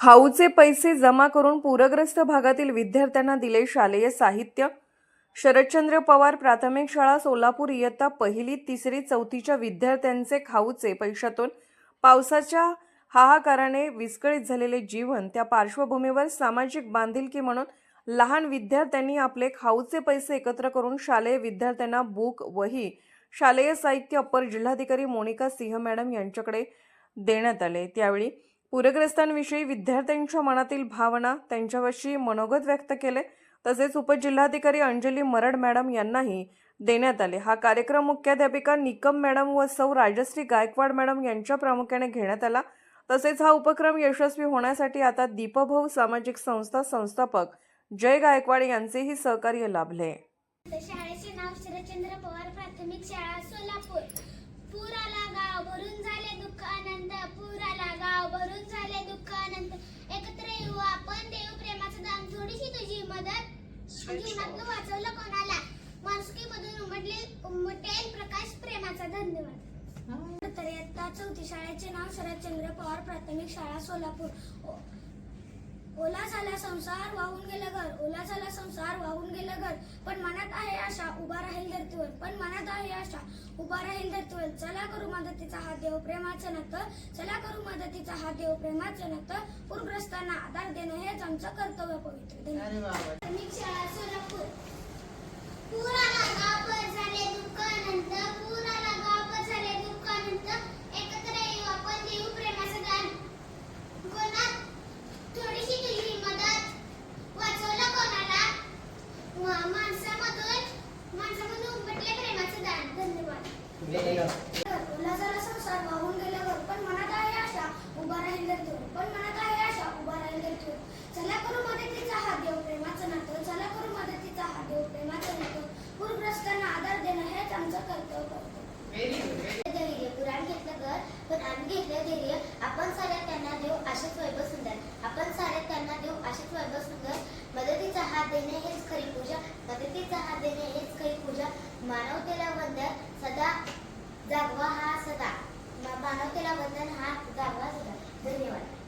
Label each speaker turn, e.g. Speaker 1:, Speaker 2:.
Speaker 1: खाऊचे पैसे जमा करून पूरग्रस्त भागातील विद्यार्थ्यांना दिले शालेय साहित्य. शरदचंद्र पवार प्राथमिक शाळा सोलापूर इयत्ता पहिली तिसरी चौथीच्या विद्यार्थ्यांचे खाऊचे पैशातून पावसाच्या हाहाकाराने विस्कळीत झालेले जीवन त्या पार्श्वभूमीवर सामाजिक बांधिलकी म्हणून लहान विद्यार्थ्यांनी आपले खाऊचे पैसे एकत्र करून शालेय विद्यार्थ्यांना बुक वही शालेय साहित्य अप्पर जिल्हाधिकारी मोनिका सिंह मॅडम यांच्याकडे देण्यात आले. त्यावेळी पूरग्रस्तांविषयी विद्यार्थ्यांच्या मनातील भावना त्यांच्याविषयी मनोगत व्यक्त केले. तसेच उपजिल्हाधिकारी अंजली मरड मॅडम यांनाही देण्यात आले. हा कार्यक्रम मुख्याध्यापिका निकम मॅडम व सौ राजश्री गायकवाड मॅडम यांच्या प्रामुख्याने घेण्यात आला. तसेच हा उपक्रम यशस्वी होण्यासाठी आता दीपभाऊ सामाजिक संस्था संस्थापक जय गायकवाड यांचेही सहकार्य लाभले.
Speaker 2: शाळेचे नाव शरदचंद्र पवार प्राथमिक शाळा सोलापूर. पूर आला वाचवलं कोणाला? माणुसकी मधून उमटले उमटेल प्रकाश प्रेमाचा धन्यवाद. तर इयत्ता चौथी शाळेचे नाव शरदचंद्र पवार प्राथमिक शाळा सोलापूर. ओला झाला संसार वाहून गेलं घर. ओला झाला संसार वाहून गेलं घर. पण मनात आहे आशा उभा राहील धरतीवर. पण मनात आहे आशा उभा राहील धरतीवर. चला करू मदतीचा हात देव प्रेमाचं नातं. चला करू मदतीचा हात देव प्रेमाचं नातं. पूरग्रस्तांना आधार देणं हेच आमचं कर्तव्य पवित्र. धन्यवाद.
Speaker 3: अरे वा वा.
Speaker 2: प्राथमिक शाळा सोलापूर पूर आला गावभर झाले दुःख अनंत पूर आला गावभर झाले दुःख अनंत एकत्र येऊ आपण देऊ प्रेमाचं दान कोणात थोडीशी तुझी मदत वाचवलं कोणाला मा- माणसामधून माणसामधून उमटले प्रेमाचं दान धन्यवाद
Speaker 3: Very good.
Speaker 2: उल्हासाला संसार वाहून गेलं घर पण मनात आहे आशा उभा राहील धरतीवर पण मनात आहे आशा उभा राहील चला करू मदतीचा हात देव प्रेमाचं नातं. चला करू मदतीचा हात देव प्रेमाचं नातं. पूरग्रस्तांना आधार देणं हेच आमचं कर्तव्य धैर्य पुराण घेतलं घर पण आम्ही घेतलं धैर्य आपण साऱ्या त्यांना देऊ आशिष वैभव सुंदर आपण साऱ्या त्यांना देऊ आशिष वैभव सुंदर मदतीचा हात देणे हेच खरी पूजा. मदतीचा हात देणे हेच खरी पूजा. मानवतेला वंदन सदा जागवा हा सदा. मानवतेला वंदन हा जागवा सदा. धन्यवाद.